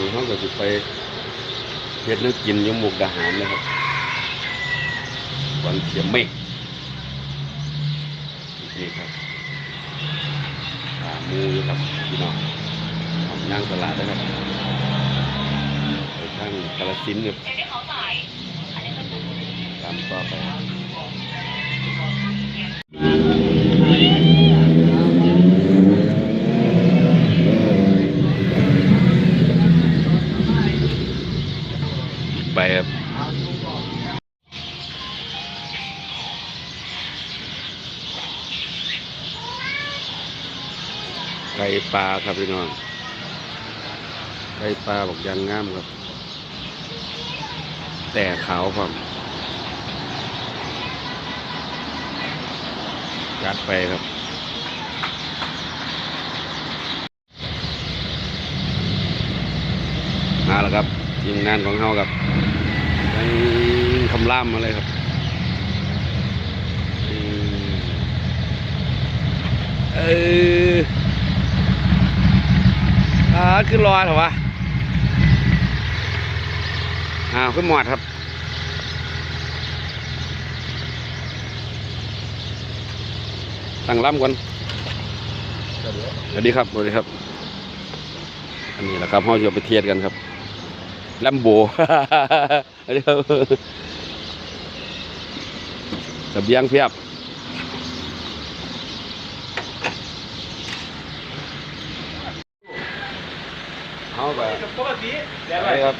นี้เขาก็จะไปเฮ็ดนึกกินยมุกดาหารนะครับวันเขียมเมฆนี่ครับขามูอยู่ครับพี่น้องทำย่างตลาดนะครับไปทางกาลสินธุ์ครับตามต่อไป ไปครับไก่ปลาครับพี่น้องไก่ปลาบอกยางงามครับ แต่ขาวครับจัดไปครับมาแล้วครับ ทีมงานของเขาครับคำล่ามมาเลยครับเอออ่าขึ้นรอเหรอวะอ้าวขึ้นหมอดครับตั้งล่ำก่อนสวัสดีครับสวัสดีครับ อันนี้แหละครับเราจะไปเทียดกันครับ แลมโบอันนี้ครับเสบียงเพียบเอาไปปกติไปครับ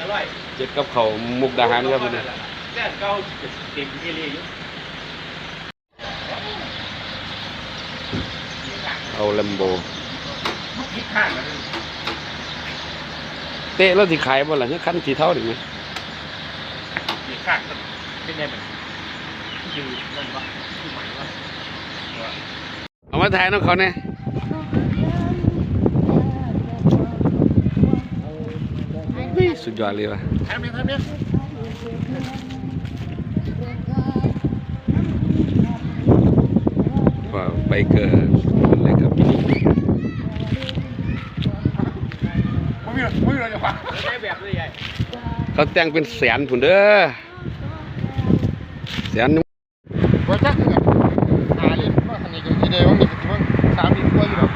อร่อยเจ็ดกับเขาวมุกดาหารครับวันนี้แซ่บเก่าเต็มที่เลยอยู่เอาแลมโบคิดข้างกัน เตะแล้วสิขายบ่ล่ะเนี่ยขั้นสีเท่าหรือไหมคิดข้างเป็นไงแบบอยู่นั่นวะที่ใหม่วะเอามาถ่ายน้องเขาเนี่ยนี่สุดยอดเลยว่ะทำเนี่ยทำเนี่ยว่าไปเกิดอะไรครับพี่นี่ ผ มมีผมมีอะไรจะฟังได้แบบเลยใหญ่เขาแต่งเป็นแสนผุนเด้อแสนหนึ่งว่าจักกันหาเหรียญว่าอันนี้ก็ยี่เดียวว่ามีกี่ว่าสามเหรียญกว่าอยู่หรอก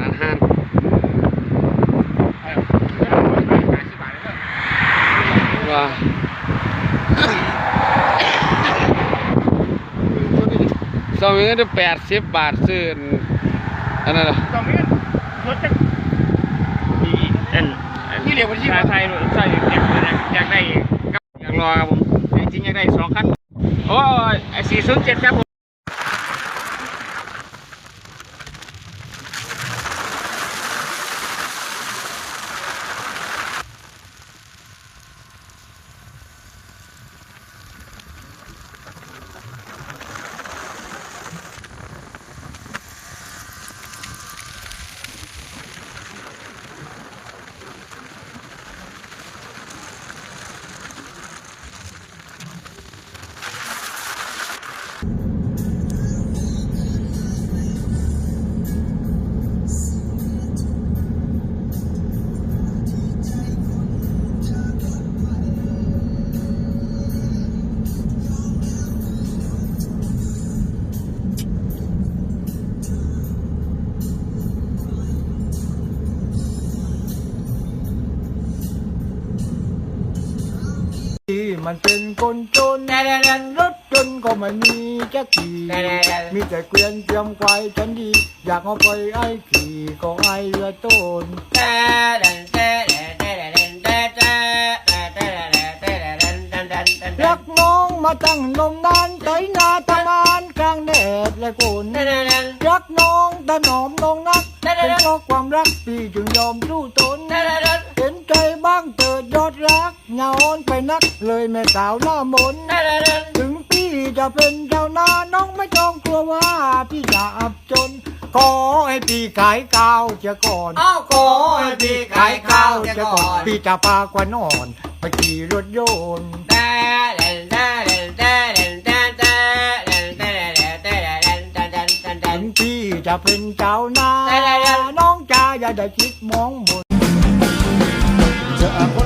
ร้านห้านห้าสิบบาทเลยว่าสองเงินได้แปดสิบบาทซื้ออันนั้นเหรอสองเงินรถจักดี อันที่เหลียววันที่ไทยใช่เก็บอยากได้อยากรอครับผมจริงอยากได้สองคันโอ้ยไอสี่ศูนย์เจ็ดครับผม มันเป็นคนจนรถจนก็ไม่มีจะขี่มีแต่เกวียนเตรียมควายฉันดี อยากเอาไปไอ้ขี่ก็ไอ้เรือต้นรักน้องมาตั้งนมนานไถนาทำงานกลางแดดและฝนรักน้องถนอมน้องนักเป็นเพราะความรักพี่จึงยอมสู้ตนเห็นใจบ้างเถิดยอดรัก เหงาอ่อนไปนักเลยแม่สาวหน้ามนต์ถึงพี่จะเป็นเจ้านาน้องไม่ต้องกลัวว่าพี่จะอับจน ขอให้พี่ขายข้าวเสียก่อนอ้าวขอให้พี่ขายข้าวเสียก่อนพี่จะพากว่านอน ไปขี่รถยนต์แต่เด่นแต่เด่นแต่เด่นแต่แต่เด่นแต่เด่นแต่เด่นแต่เด่นแต่เด่ถึนงพี่จะเป็นเจ้านาแต่ละเดือนน้องจะอย่าอย่าได้คิดมองหมดเจอคน